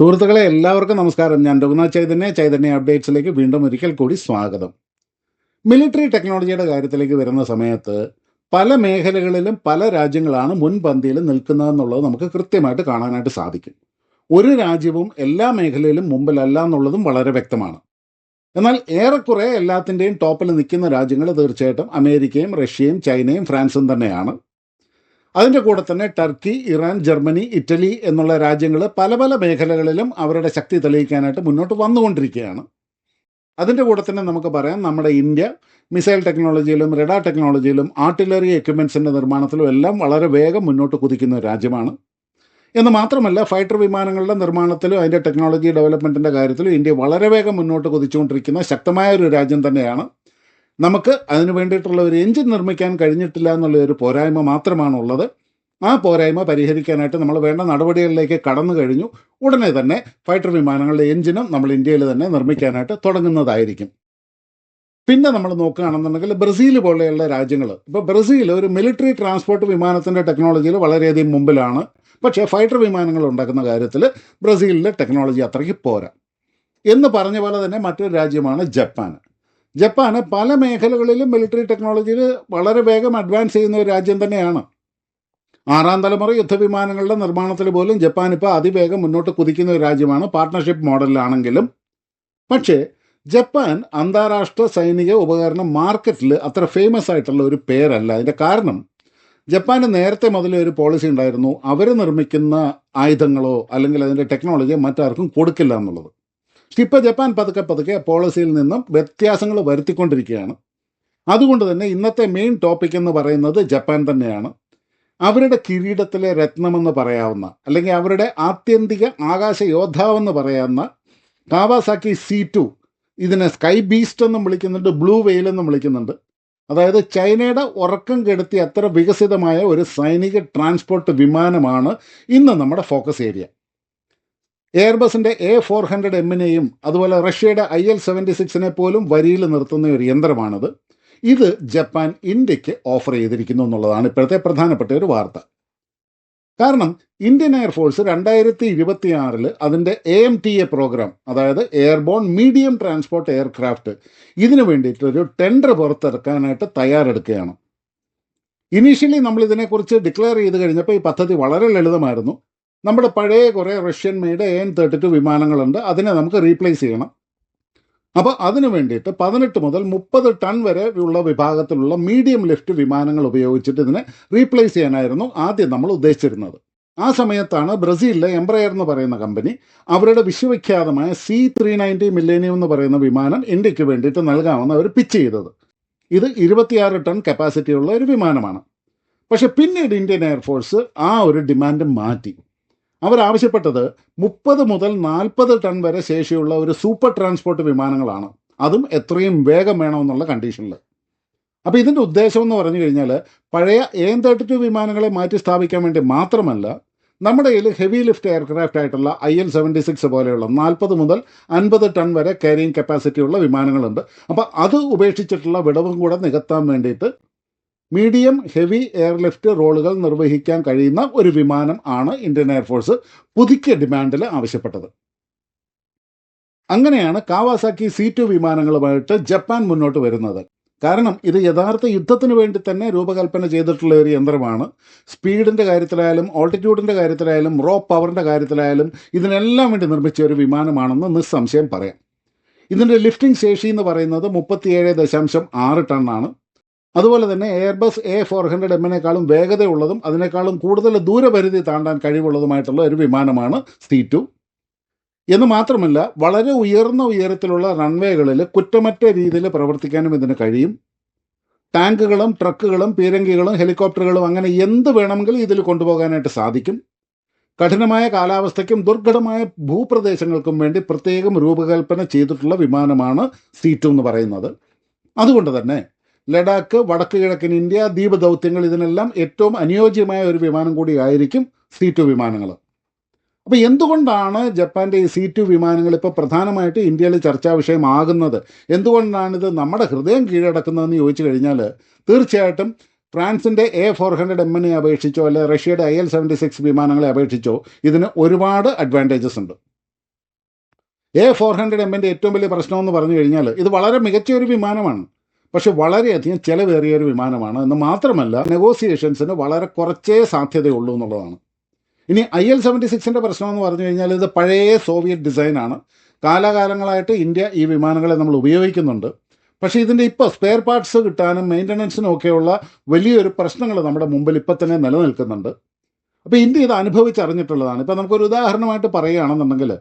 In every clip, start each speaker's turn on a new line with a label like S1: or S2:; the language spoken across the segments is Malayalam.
S1: സുഹൃത്തുക്കളെ എല്ലാവർക്കും നമസ്കാരം. ഞാൻ രഘുനാഥ് ചൈതന്യ. ചൈതന്യ അപ്ഡേറ്റ്സിലേക്ക് വീണ്ടും ഒരിക്കൽ കൂടി സ്വാഗതം. മിലിറ്ററി ടെക്നോളജിയുടെ കാര്യത്തിലേക്ക് വരുന്ന സമയത്ത് പല മേഖലകളിലും പല രാജ്യങ്ങളാണ് മുൻപന്തിയിൽ നിൽക്കുന്നതെന്നുള്ളത് നമുക്ക് കൃത്യമായിട്ട് കാണാനായിട്ട് സാധിക്കും. ഒരു രാജ്യവും എല്ലാ മേഖലയിലും മുമ്പിലല്ല എന്നുള്ളതും വളരെ വ്യക്തമാണ്. എന്നാൽ ഏറെക്കുറെ എല്ലാത്തിന്റെയും ടോപ്പിൽ നിൽക്കുന്ന രാജ്യങ്ങൾ തീർച്ചയായിട്ടും അമേരിക്കയും റഷ്യയും ചൈനയും ഫ്രാൻസും തന്നെയാണ്. അതിന്റെ കൂടെ തന്നെ ടർക്കി ഇറാൻ ജർമ്മനി ഇറ്റലി എന്നുള്ള രാജ്യങ്ങൾ പല പല മേഖലകളിലും അവരുടെ ശക്തി തെളിയിക്കാനായിട്ട് മുന്നോട്ട് വന്നുകൊണ്ടിരിക്കുകയാണ്. അതിന്റെ കൂടെ തന്നെ നമുക്ക് പറയാം നമ്മുടെ ഇന്ത്യ മിസൈൽ ടെക്നോളജിയിലും റഡാർ ടെക്നോളജിയിലും ആർട്ടിലറി എക്യുപ്മെൻസിന്റെ നിർമ്മാണത്തിലും എല്ലാം വളരെ വേഗം മുന്നോട്ട് കുതിക്കുന്ന രാജ്യമാണ്. എന്ന് മാത്രമല്ല ഫൈറ്റർ വിമാനങ്ങളുടെ നിർമ്മാണത്തിലും അതിന്റെ ടെക്നോളജി ഡെവലപ്മെന്റിന്റെ കാര്യത്തിലും ഇന്ത്യ വളരെ വേഗം മുന്നോട്ട് കുതിച്ചുകൊണ്ടിരിക്കുന്ന ശക്തമായ ഒരു രാജ്യം തന്നെയാണ്. നമുക്ക് അതിന് വേണ്ടിയിട്ടുള്ള ഒരു എഞ്ചിൻ നിർമ്മിക്കാൻ കഴിഞ്ഞിട്ടില്ല എന്നുള്ള ഒരു പോരായ്മ മാത്രമാണ് ഉള്ളത് ആ പോരായ്മ പരിഹരിക്കാനായിട്ട് നമ്മൾ വേണ്ട നടപടികളിലേക്ക് കടന്നു കഴിഞ്ഞു. ഉടനെ തന്നെ ഫൈറ്റർ വിമാനങ്ങളുടെ എഞ്ചിനും നമ്മൾ ഇന്ത്യയിൽ തന്നെ നിർമ്മിക്കാനായിട്ട് തുടങ്ങുന്നതായിരിക്കും. പിന്നെ നമ്മൾ നോക്കുകയാണെന്നുണ്ടെങ്കിൽ ബ്രസീൽ പോലെയുള്ള രാജ്യങ്ങൾ. ഇപ്പോൾ ബ്രസീൽ ഒരു മിലിറ്ററി ട്രാൻസ്പോർട്ട് വിമാനത്തിന്റെ ടെക്നോളജിയിൽ വളരെയധികം മുമ്പിലാണ്. പക്ഷേ ഫൈറ്റർ വിമാനങ്ങൾ ഉണ്ടാക്കുന്ന കാര്യത്തിൽ ബ്രസീലിലെ ടെക്നോളജി അത്രയ്ക്ക് പോരാ. എന്ന് പറഞ്ഞ പോലെ തന്നെ മറ്റൊരു രാജ്യമാണ് ജപ്പാൻ. ജപ്പാന് പല മേഖലകളിലും മിലിറ്ററി ടെക്നോളജിയിൽ വളരെ വേഗം അഡ്വാൻസ് ചെയ്യുന്ന ഒരു രാജ്യം തന്നെയാണ്. ആറാം തലമുറ യുദ്ധവിമാനങ്ങളുടെ നിർമ്മാണത്തിൽ പോലും ജപ്പാൻ ഇപ്പോൾ അതിവേഗം മുന്നോട്ട് കുതിക്കുന്ന ഒരു രാജ്യമാണ്. പാർട്ട്ണർഷിപ്പ് മോഡലിലാണെങ്കിലും പക്ഷേ ജപ്പാൻ അന്താരാഷ്ട്ര സൈനിക ഉപകരണ മാർക്കറ്റിൽ അത്ര ഫേമസ് ആയിട്ടുള്ള ഒരു പേരല്ല. അതിന്റെ കാരണം ജപ്പാന് നേരത്തെ മുതലേ ഒരു പോളിസി ഉണ്ടായിരുന്നു. അവർ നിർമ്മിക്കുന്ന ആയുധങ്ങളോ അല്ലെങ്കിൽ അതിന്റെ ടെക്നോളജിയോ മറ്റാർക്കും കൊടുക്കില്ല എന്നുള്ളത്. ഇപ്പോൾ ജപ്പാൻ പതുക്കെ പതുക്കെ പോളിസിയിൽ നിന്നും വ്യത്യാസങ്ങൾ വരുത്തിക്കൊണ്ടിരിക്കുകയാണ്. അതുകൊണ്ട് തന്നെ ഇന്നത്തെ മെയിൻ ടോപ്പിക് എന്ന് പറയുന്നത് ജപ്പാൻ തന്നെയാണ്. അവരുടെ കിരീടത്തിലെ രത്നമെന്ന് പറയാവുന്ന അല്ലെങ്കിൽ അവരുടെ ആത്യന്തിക ആകാശ യോദ്ധാവെന്ന് പറയാവുന്ന കാവാസാക്കി സി ടു ഇതിനെ സ്കൈ ബീസ്റ്റ് എന്നും വിളിക്കുന്നുണ്ട് ബ്ലൂ വെയിൽ എന്നും വിളിക്കുന്നുണ്ട്. അതായത് ചൈനയുടെ ഉറക്കം കെടുത്തി അത്ര വികസിതമായ ഒരു സൈനിക ട്രാൻസ്പോർട്ട് വിമാനമാണ് ഇന്ന് നമ്മുടെ ഫോക്കസ് ഏരിയ എയർബസിന്റെ എ ഫോർ ഹൺഡ്രഡ് എമ്മിനെയും അതുപോലെ റഷ്യയുടെ ഐ എൽ സെവന്റി സിക്സിനെ പോലും വരിയിൽ നിർത്തുന്ന ഒരു യന്ത്രമാണത്. ഇത് ജപ്പാൻ ഇന്ത്യയ്ക്ക് ഓഫർ ചെയ്തിരിക്കുന്നു എന്നുള്ളതാണ് ഇപ്പോഴത്തെ പ്രധാനപ്പെട്ട ഒരു വാർത്ത. കാരണം ഇന്ത്യൻ എയർഫോഴ്സ് രണ്ടായിരത്തി ഇരുപത്തി ആറിൽ അതിന്റെ A M T A program അതായത് എയർബോൺ മീഡിയം ട്രാൻസ്പോർട്ട് എയർക്രാഫ്റ്റ് ഇതിനു വേണ്ടിയിട്ടൊരു ടെൻഡർ പുറത്തിറക്കാനായിട്ട് തയ്യാറെടുക്കുകയാണ്. ഇനീഷ്യലി നമ്മൾ ഇതിനെക്കുറിച്ച് ഡിക്ലെയർ ചെയ്ത് കഴിഞ്ഞപ്പോൾ ഈ പദ്ധതി വളരെ ലളിതമായിരുന്നു. നമ്മുടെ പഴയ കുറേ Russian made N thirty two വിമാനങ്ങളുണ്ട്. അതിനെ നമുക്ക് റീപ്ലേസ് ചെയ്യണം. അപ്പോൾ അതിനു വേണ്ടിയിട്ട് പതിനെട്ട് മുതൽ മുപ്പത് ടൺ വരെ ഉള്ള വിഭാഗത്തിലുള്ള മീഡിയം ലിഫ്റ്റ് വിമാനങ്ങൾ ഉപയോഗിച്ചിട്ട് ഇതിനെ റീപ്ലേസ് ചെയ്യാനായിരുന്നു ആദ്യം നമ്മൾ ഉദ്ദേശിച്ചിരുന്നത്. ആ സമയത്താണ് ബ്രസീലിലെ എംബ്രയർ എന്ന് പറയുന്ന കമ്പനി അവരുടെ വിശ്വവിഖ്യാതമായ സി ത്രീ നയന്റി മില്ലേനിയം എന്ന് പറയുന്ന വിമാനം ഇന്ത്യയ്ക്ക് വേണ്ടിയിട്ട് നൽകാമെന്ന് അവർ പിച്ച് ചെയ്തത്. ഇത് ഇരുപത്തിയാറ് ടൺ കപ്പാസിറ്റിയുള്ള ഒരു വിമാനമാണ്. പക്ഷെ പിന്നീട് ഇന്ത്യൻ എയർഫോഴ്സ് ആ ഒരു ഡിമാൻഡ് മാറ്റി. അവരാവശ്യപ്പെട്ടത് മുപ്പത് മുതൽ നാൽപ്പത് ടൺ വരെ ശേഷിയുള്ള ഒരു സൂപ്പർ ട്രാൻസ്പോർട്ട് വിമാനങ്ങളാണ്. അതും എത്രയും വേഗം വേണമെന്നുള്ള കണ്ടീഷനിൽ അപ്പോൾ ഇതിന്റെ ഉദ്ദേശം എന്ന് പറഞ്ഞു കഴിഞ്ഞാൽ പഴയ എൻ തേർട്ടി ടു വിമാനങ്ങളെ മാറ്റി സ്ഥാപിക്കാൻ വേണ്ടി മാത്രമല്ല നമ്മുടെ കയ്യിൽ ഹെവി ലിഫ്റ്റ് എയർക്രാഫ്റ്റ് ആയിട്ടുള്ള ഐ എൽ സെവന്റി സിക്സ് പോലെയുള്ള നാൽപ്പത് മുതൽ അൻപത് ടൺ വരെ കാരിയിങ് കപ്പാസിറ്റി ഉള്ള വിമാനങ്ങളുണ്ട്. അപ്പോൾ അത് ഉപേക്ഷിച്ചിട്ടുള്ള വിടവും കൂടെ നികത്താൻ വേണ്ടിയിട്ട് മീഡിയം ഹെവി എയർലിഫ്റ്റ് റോളുകൾ നിർവഹിക്കാൻ കഴിയുന്ന ഒരു വിമാനം ആണ് ഇന്ത്യൻ എയർഫോഴ്സ് പുതുക്കിയ ഡിമാൻഡിൽ ആവശ്യപ്പെട്ടത്. അങ്ങനെയാണ് കാവാസാക്കി സി ടു വിമാനങ്ങളുമായിട്ട് ജപ്പാൻ മുന്നോട്ട് വരുന്നത്. കാരണം ഇത് യഥാർത്ഥ യുദ്ധത്തിന് വേണ്ടി തന്നെ രൂപകൽപ്പന ചെയ്തിട്ടുള്ള ഒരു യന്ത്രമാണ്. സ്പീഡിന്റെ കാര്യത്തിലായാലും ഓൾട്ടിറ്റ്യൂഡിന്റെ കാര്യത്തിലായാലും റോ പവറിന്റെ കാര്യത്തിലായാലും ഇതിനെല്ലാം വേണ്ടി നിർമ്മിച്ച ഒരു വിമാനമാണെന്ന് നിസ്സംശയം പറയാം. ഇതിന്റെ ലിഫ്റ്റിംഗ് ശേഷി എന്ന് പറയുന്നത് മുപ്പത്തിയേഴ് ദശാംശം ആറ് ടണ്ണാണ്. അതുപോലെ തന്നെ എയർബസ് എ ഫോർ ഹൺഡ്രഡ് എമ്മിനേക്കാളും വേഗതയുള്ളതും അതിനേക്കാളും കൂടുതൽ ദൂരപരിധി താണ്ടാൻ കഴിവുള്ളതുമായിട്ടുള്ള ഒരു വിമാനമാണ് സി ടു എന്ന് മാത്രമല്ല വളരെ ഉയർന്ന ഉയരത്തിലുള്ള റൺവേകളിൽ കുറ്റമറ്റ രീതിയിൽ പ്രവർത്തിക്കാനും ഇതിന് കഴിയും. ടാങ്കുകളും ട്രക്കുകളും പീരങ്കികളും ഹെലികോപ്റ്ററുകളും അങ്ങനെ എന്ത് വേണമെങ്കിലും ഇതിൽ കൊണ്ടുപോകാനായിട്ട് സാധിക്കും. കഠിനമായ കാലാവസ്ഥയ്ക്കും ദുർഘടമായ ഭൂപ്രദേശങ്ങൾക്കും വേണ്ടി പ്രത്യേകം രൂപകൽപ്പന ചെയ്തിട്ടുള്ള വിമാനമാണ് സി ടു എന്ന് പറയുന്നത്. അതുകൊണ്ട് തന്നെ ലഡാക്ക് വടക്ക് കിഴക്കൻ ഇന്ത്യ ദ്വീപ് ദൗത്യങ്ങൾ ഇതിനെല്ലാം ഏറ്റവും അനുയോജ്യമായ ഒരു വിമാനം കൂടി ആയിരിക്കും സി ടു വിമാനങ്ങൾ. അപ്പോൾ എന്തുകൊണ്ടാണ് ജപ്പാന്റെ ഈ സി ടു വിമാനങ്ങൾ ഇപ്പോൾ പ്രധാനമായിട്ട് ഇന്ത്യയിൽ ചർച്ചാ വിഷയമാകുന്നത്? എന്തുകൊണ്ടാണിത് നമ്മുടെ ഹൃദയം കീഴടക്കുന്നതെന്ന് ചോദിച്ചു കഴിഞ്ഞാൽ തീർച്ചയായിട്ടും ഫ്രാൻസിന്റെ എ ഫോർ ഹൺഡ്രഡ് എമ്മിനെ അപേക്ഷിച്ചോ അല്ലെ റഷ്യയുടെ ഐ എൽ സെവന്റി സിക്സ് വിമാനങ്ങളെ അപേക്ഷിച്ചോ ഇതിന് ഒരുപാട് അഡ്വാന്റേജസ് ഉണ്ട്. എ ഫോർ ഹൺഡ്രഡ് എമ്മിന്റെ ഏറ്റവും വലിയ പ്രശ്നമെന്ന് പറഞ്ഞു കഴിഞ്ഞാൽ ഇത് വളരെ മികച്ച ഒരു വിമാനമാണ്. പക്ഷെ വളരെയധികം ചെലവേറിയ ഒരു വിമാനമാണ് എന്ന് മാത്രമല്ല നെഗോസിയേഷൻസിന് വളരെ കുറച്ചേ സാധ്യതയുള്ളൂ എന്നുള്ളതാണ്. ഇനി ഐ എൽ സെവന്റി സിക്സിന്റെ പ്രശ്നം എന്ന് പറഞ്ഞു കഴിഞ്ഞാൽ ഇത് പഴയ സോവിയറ്റ് ഡിസൈനാണ്. കാലാകാലങ്ങളായിട്ട് ഇന്ത്യ ഈ വിമാനങ്ങളെ നമ്മൾ ഉപയോഗിക്കുന്നുണ്ട്. പക്ഷേ ഇതിന്റെ ഇപ്പോൾ സ്പെയർ പാർട്സ് കിട്ടാനും മെയിന്റനൻസിനും ഒക്കെയുള്ള വലിയൊരു പ്രശ്നങ്ങൾ നമ്മുടെ മുമ്പിൽ ഇപ്പം തന്നെ നിലനിൽക്കുന്നുണ്ട്. അപ്പോൾ ഇന്ത്യ ഇത് അനുഭവിച്ചറിഞ്ഞിട്ടുള്ളതാണ്. ഇപ്പം നമുക്കൊരു ഉദാഹരണമായിട്ട് പറയുകയാണെന്നുണ്ടെങ്കിൽ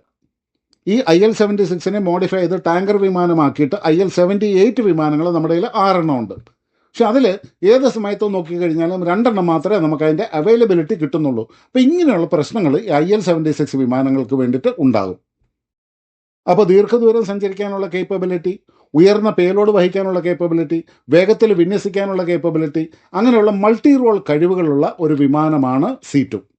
S1: ഈ ഐ എൽ സെവന്റി സിക്സിനെ മോഡിഫൈ ചെയ്ത് ടാങ്കർ വിമാനമാക്കിയിട്ട് ഐ എൽ സെവന്റി എയ്റ്റ് വിമാനങ്ങൾ നമ്മുടെ കയ്യിൽ ആറെണ്ണം ഉണ്ട്. പക്ഷെ അതിൽ ഏത് സമയത്തും നോക്കിക്കഴിഞ്ഞാലും രണ്ടെണ്ണം മാത്രമേ നമുക്ക് അതിന്റെ അവൈലബിലിറ്റി കിട്ടുന്നുള്ളൂ. അപ്പോൾ ഇങ്ങനെയുള്ള പ്രശ്നങ്ങൾ ഐ എൽ സെവന്റി സിക്സ് വിമാനങ്ങൾക്ക് വേണ്ടിയിട്ട് ഉണ്ടാകും. അപ്പോൾ ദീർഘദൂരം സഞ്ചരിക്കാനുള്ള കേപ്പബിലിറ്റി ഉയർന്ന പേലോഡ് വഹിക്കാനുള്ള കേപ്പബിലിറ്റി വേഗത്തിൽ വിന്യസിക്കാനുള്ള കേപ്പബിലിറ്റി അങ്ങനെയുള്ള മൾട്ടി റോൾ കഴിവുകളുള്ള ഒരു വിമാനമാണ് സി ടു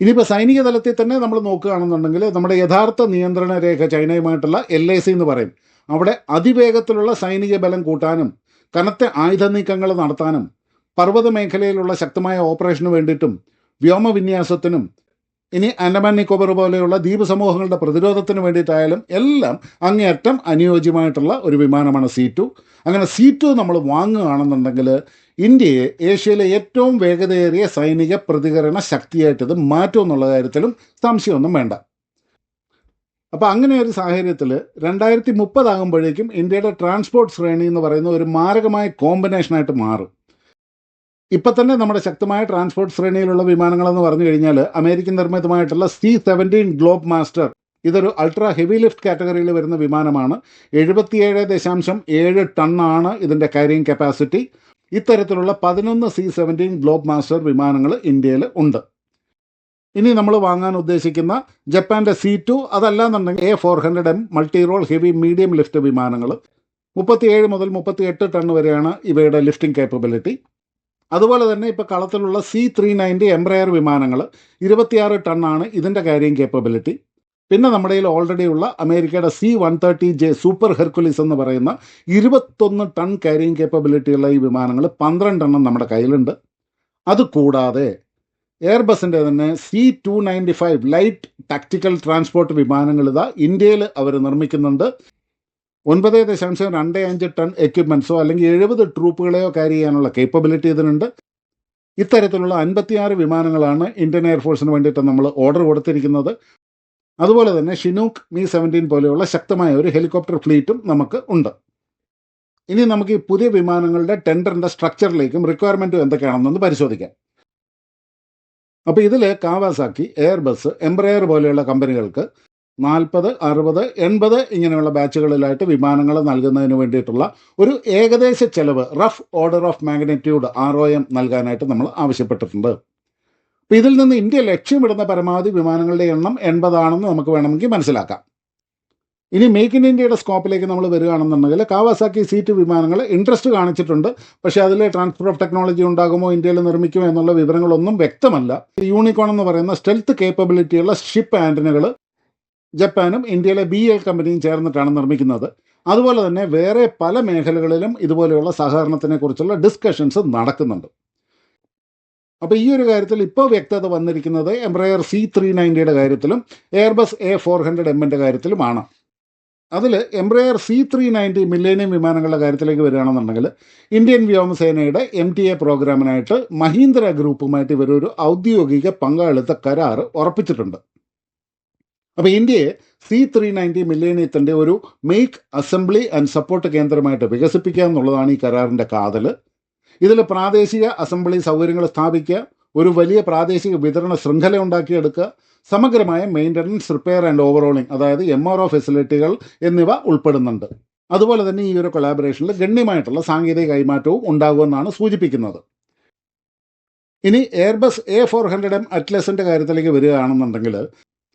S1: ഇനിയിപ്പോൾ സൈനിക തലത്തിൽ തന്നെ നമ്മൾ നോക്കുകയാണെന്നുണ്ടെങ്കിൽ നമ്മുടെ യഥാർത്ഥ നിയന്ത്രണ രേഖ ചൈനയുമായിട്ടുള്ള എൽ ഐ സി എന്ന് പറയും. അവിടെ അതിവേഗത്തിലുള്ള സൈനിക ബലം കൂട്ടാനും കനത്ത ആയുധ നീക്കങ്ങൾ നടത്താനും പർവത മേഖലയിലുള്ള ശക്തമായ ഓപ്പറേഷന് വേണ്ടിയിട്ടും വ്യോമവിന്യാസത്തിനും ഇനി ആൻഡമാൻ നിക്കോബർ പോലെയുള്ള ദ്വീപ് സമൂഹങ്ങളുടെ പ്രതിരോധത്തിന് വേണ്ടിയിട്ടായാലും എല്ലാം അങ്ങേയറ്റം അനുയോജ്യമായിട്ടുള്ള ഒരു വിമാനമാണ് സി ടു അങ്ങനെ സി ടു നമ്മൾ വാങ്ങുകയാണെന്നുണ്ടെങ്കിൽ ഇന്ത്യയെ ഏഷ്യയിലെ ഏറ്റവും വേഗതയേറിയ സൈനിക പ്രതികരണ ശക്തിയായിട്ടത് മാറ്റുമെന്നുള്ള കാര്യത്തിലും സംശയമൊന്നും വേണ്ട. അപ്പോൾ അങ്ങനെ ഒരു സാഹചര്യത്തിൽ രണ്ടായിരത്തി മുപ്പതാകുമ്പോഴേക്കും ഇന്ത്യയുടെ ട്രാൻസ്പോർട്ട് ശ്രേണി എന്ന് പറയുന്ന ഒരു മാരകമായ കോമ്പിനേഷനായിട്ട് മാറും. ഇപ്പം തന്നെ നമ്മുടെ ശക്തമായ ട്രാൻസ്പോർട്ട് ശ്രേണിയിലുള്ള വിമാനങ്ങളെന്ന് പറഞ്ഞു കഴിഞ്ഞാൽ അമേരിക്കൻ നിർമ്മിതമായിട്ടുള്ള സി സെവന്റീൻ ഗ്ലോബ് മാസ്റ്റർ ഇതൊരു അൾട്രാ ഹെവി ലിഫ്റ്റ് കാറ്റഗറിയിൽ വരുന്ന വിമാനമാണ്. എഴുപത്തിയേഴ് ദശാംശം ഏഴ് ടണ്ണാണ് ഇതിന്റെ കാരിയിങ് കപ്പാസിറ്റി ഇത്തരത്തിലുള്ള പതിനൊന്ന് സി സെവന്റീൻ ഗ്ലോബ് മാസ്റ്റർ വിമാനങ്ങൾ ഇന്ത്യയിൽ ഉണ്ട്. ഇനി നമ്മൾ വാങ്ങാൻ ഉദ്ദേശിക്കുന്ന ജപ്പാന്റെ സി ടു അതല്ലാന്നുണ്ടെങ്കിൽ A four hundred M multi role heavy medium lift വിമാനങ്ങൾ. മുപ്പത്തിയേഴ് മുതൽ മുപ്പത്തിയെട്ട് ടൺ വരെയാണ് ഇവയുടെ ലിഫ്റ്റിംഗ് കേപ്പബിലിറ്റി അതുപോലെ തന്നെ ഇപ്പോൾ കളത്തിലുള്ള സി ത്രീ നയന്റി എംബ്രയർ വിമാനങ്ങൾ ഇരുപത്തിയാറ് ടണ്ണാണ് ഇതിന്റെ കാര്യം കേപ്പബിലിറ്റി പിന്നെ നമ്മുടെ കയ്യിൽ ഓൾറെഡി ഉള്ള അമേരിക്കയുടെ C one thirty J super Hercules എന്ന് പറയുന്ന ഇരുപത്തൊന്ന് ടൺ കാരിയിങ് കേപ്പബിലിറ്റിയുള്ള ഈ വിമാനങ്ങൾ പന്ത്രണ്ടെണ്ണം നമ്മുടെ കയ്യിലുണ്ട്. അതുകൂടാതെ എയർബസിന്റെ തന്നെ C two ninety five light tactical transport വിമാനങ്ങൾ ഇതാ ഇന്ത്യയിൽ അവർ നിർമ്മിക്കുന്നുണ്ട്. ഒൻപത് ദശാംശം രണ്ട് അഞ്ച് ടൺ എക്യുപ്മെന്റ്സോ അല്ലെങ്കിൽ എഴുപത് ട്രൂപ്പുകളെയോ ക്യാരി ചെയ്യാനുള്ള കേപ്പബിലിറ്റി ഇതിനുണ്ട്. ഇത്തരത്തിലുള്ള അൻപത്തിയാറ് വിമാനങ്ങളാണ് ഇന്ത്യൻ എയർഫോഴ്സിന് വേണ്ടിയിട്ട് നമ്മൾ ഓർഡർ കൊടുത്തിരിക്കുന്നത്. അതുപോലെ തന്നെ ഷിനൂക്ക് മി സെവന്റീൻ പോലെയുള്ള ശക്തമായ ഒരു ഹെലികോപ്റ്റർ ഫ്ലീറ്റും നമുക്ക് ഉണ്ട്. ഇനി നമുക്ക് ഈ പുതിയ വിമാനങ്ങളുടെ ടെൻഡറിന്റെ സ്ട്രക്ചറിലേക്കും റിക്വയർമെന്റും എന്തൊക്കെയാണെന്നൊന്ന് പരിശോധിക്കാം. അപ്പോൾ ഇതിൽ കാവാസാക്കി എയർബസ് എംബ്രയർ പോലെയുള്ള കമ്പനികൾക്ക് നാൽപ്പത് അറുപത് എൺപത് ഇങ്ങനെയുള്ള ബാച്ചുകളിലായിട്ട് വിമാനങ്ങൾ നൽകുന്നതിന് വേണ്ടിയിട്ടുള്ള ഒരു ഏകദേശ ചെലവ് rough order of magnitude R O M നൽകാനായിട്ട് നമ്മൾ ആവശ്യപ്പെട്ടിട്ടുണ്ട്. അപ്പോൾ ഇതിൽ നിന്ന് ഇന്ത്യ ലക്ഷ്യമിടുന്ന പരമാവധി വിമാനങ്ങളുടെ എണ്ണം എൺപതാണെന്ന് നമുക്ക് വേണമെങ്കിൽ മനസ്സിലാക്കാം. ഇനി മേക്ക് ഇൻ ഇന്ത്യയുടെ സ്കോപ്പിലേക്ക് നമ്മൾ വരികയാണെന്നുണ്ടെങ്കിൽ കാവാസാക്കി സീറ്റ് വിമാനങ്ങൾ ഇൻട്രസ്റ്റ് കാണിച്ചിട്ടുണ്ട്. പക്ഷേ അതിൽ ട്രാൻസ്ഫർ ഓഫ് ടെക്നോളജി ഉണ്ടാകുമോ ഇന്ത്യയിൽ നിർമ്മിക്കുമോ എന്നുള്ള വിവരങ്ങളൊന്നും വ്യക്തമല്ല. യൂണിക്കോൺ എന്ന് പറയുന്ന സ്റ്റെൽത്ത് കേപ്പബിലിറ്റിയുള്ള ഷിപ്പ് ആന്റനുകൾ ജപ്പാനും ഇന്ത്യയിലെ ബി എൽ കമ്പനിയും ചേർന്നിട്ടാണ് നിർമ്മിക്കുന്നത്. അതുപോലെ തന്നെ വേറെ പല മേഖലകളിലും ഇതുപോലെയുള്ള സഹകരണത്തിനെക്കുറിച്ചുള്ള ഡിസ്കഷൻസ് നടക്കുന്നുണ്ട്. അപ്പോൾ ഈ ഒരു കാര്യത്തിൽ ഇപ്പോൾ വ്യക്തത വന്നിരിക്കുന്നത് എംബ്രയർ സി ത്രീ നയന്റിയുടെ കാര്യത്തിലും എയർബസ് എ ഫോർ ഹൺഡ്രഡ് എമ്മിന്റെ കാര്യത്തിലുമാണ്. അതിൽ Embraer C three ninety millennium വിമാനങ്ങളുടെ കാര്യത്തിലേക്ക് വരികയാണെന്നുണ്ടെങ്കിൽ ഇന്ത്യൻ വ്യോമസേനയുടെ എം ടി എ പ്രോഗ്രാമിനായിട്ട് മഹീന്ദ്ര ഗ്രൂപ്പുമായിട്ട് ഇവരൊരു ഔദ്യോഗിക പങ്കാളിത്ത കരാർ ഉറപ്പിച്ചിട്ടുണ്ട്. അപ്പോൾ ഇന്ത്യയെ സി ത്രീ നയന്റി മില്ലേനിയത്തിന്റെ ഒരു മേക്ക് അസംബ്ലി ആൻഡ് സപ്പോർട്ട് കേന്ദ്രമായിട്ട് വികസിപ്പിക്കുക എന്നുള്ളതാണ് ഈ കരാറിന്റെ കാതൽ ഇതിൽ പ്രാദേശിക അസംബ്ലി സൗകര്യങ്ങൾ സ്ഥാപിക്കുക ഒരു വലിയ പ്രാദേശിക വിതരണ ശൃംഖല ഉണ്ടാക്കിയെടുക്കുക സമഗ്രമായ മെയിന്റനൻസ് റിപ്പയർ ആൻഡ് ഓവറോളിംഗ് അതായത് എം ആർ ഒ ഫെസിലിറ്റികൾ എന്നിവ ഉൾപ്പെടുന്നുണ്ട്. അതുപോലെ തന്നെ ഈ ഒരു കൊളാബറേഷനിൽ ഗണ്യമായിട്ടുള്ള സാങ്കേതിക കൈമാറ്റവും ഉണ്ടാകുമെന്നാണ് സൂചിപ്പിക്കുന്നത്. ഇനി Airbus A four hundred M അറ്റ്ലസിന്റെ കാര്യത്തിലേക്ക് വരികയാണെന്നുണ്ടെങ്കിൽ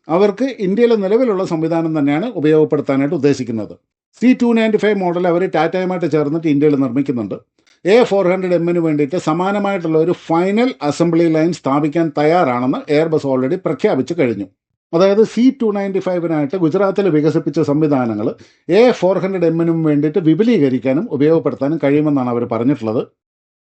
S1: അവർക്ക് ഇന്ത്യയിലെ നിലവിലുള്ള സംവിധാനം തന്നെയാണ് ഉപയോഗപ്പെടുത്താനായിട്ട് ഉദ്ദേശിക്കുന്നത്. C two ninety five model അവർ ടാറ്റയുമായിട്ട് ചേർന്നിട്ട് ഇന്ത്യയിൽ നിർമ്മിക്കുന്നുണ്ട്. എ ഫോർ ഹൺഡ്രഡ് എമ്മിന് വേണ്ടിയിട്ട് സമാനമായിട്ടുള്ള ഒരു ഫൈനൽ അസംബ്ലി ലൈൻ സ്ഥാപിക്കാൻ തയ്യാറാണെന്ന് എയർബസ് ഓൾറെഡി പ്രഖ്യാപിച്ചു കഴിഞ്ഞു. അതായത് സി ടു നയന്റി ഫൈവിനായിട്ട് ഗുജറാത്തിൽ വികസിപ്പിച്ച സംവിധാനങ്ങൾ എ ഫോർ ഹൺഡ്രഡ് എമ്മിനും വേണ്ടിയിട്ട് വിപുലീകരിക്കാനും ഉപയോഗപ്പെടുത്താനും കഴിയുമെന്നാണ് അവർ പറഞ്ഞിട്ടുള്ളത്.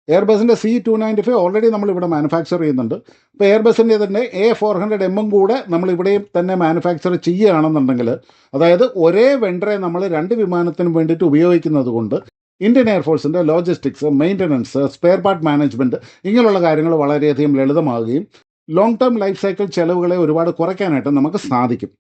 S1: എയർബസിന്റെ C two ninety five already നമ്മൾ ഇവിടെ മാനുഫാക്ചർ ചെയ്യുന്നുണ്ട്. അപ്പോൾ എയർബസിന്റെ തന്നെ എ ഫോർ ഹൺഡ്രഡ് എമ്മും കൂടെ നമ്മൾ ഇവിടെയും തന്നെ മാനുഫാക്ചർ ചെയ്യുകയാണെന്നുണ്ടെങ്കിൽ അതായത് ഒരേ വെണ്ടറെ നമ്മൾ രണ്ട് വിമാനത്തിനും വേണ്ടിയിട്ട് ഉപയോഗിക്കുന്നത് കൊണ്ട് Indian എയർഫോഴ്സിന്റെ logistics maintenance spare part management ഇങ്ങനെയുള്ള കാര്യങ്ങൾ വളരെയധികം ലളിതമാവുകയും ലോങ് ടേം ലൈഫ് സൈക്കിൾ ചെലവുകളെ ഒരുപാട് കുറയ്ക്കാനായിട്ട് നമുക്ക് സാധിക്കും.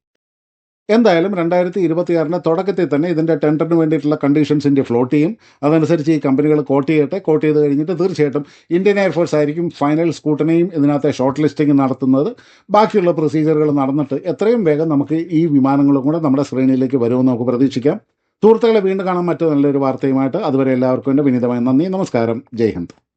S1: എന്തായാലും രണ്ടായിരത്തി ഇരുപത്തിയാറിന്റെ തുടക്കത്തിൽ തന്നെ ഇതിന്റെ ടെൻഡറിന് വേണ്ടിയിട്ടുള്ള കണ്ടീഷൻസ് ഇന്ത്യ ഫ്ലോട്ട് ചെയ്യും. അതനുസരിച്ച് ഈ കമ്പനികൾ കോട്ട് ചെയ്യട്ടെ കോട്ട് ചെയ്ത് കഴിഞ്ഞിട്ട് തീർച്ചയായിട്ടും ഇന്ത്യൻ എയർഫോഴ്സ് ആയിരിക്കും ഫൈനൽ സ്കൂട്ടനെയും ഇതിനകത്തെ ഷോർട്ട് ലിസ്റ്റിംഗ് നടത്തുന്നത്. ബാക്കിയുള്ള പ്രൊസീജിയറുകൾ നടന്നിട്ട് എത്രയും വേഗം നമുക്ക് ഈ വിമാനങ്ങളും കൂടെ നമ്മുടെ ശ്രേണിയിലേക്ക് വരുമെന്ന് നമുക്ക് പ്രതീക്ഷിക്കാം. സുഹൃത്തുക്കളെ വീണ്ടും കാണാൻ മറ്റു നല്ലൊരു വാർത്തയുമായിട്ട് അതുവരെ എല്ലാവർക്കും എന്റെ വിനീതമായ നന്ദി. നമസ്കാരം. ജയ് ഹിന്ദ്.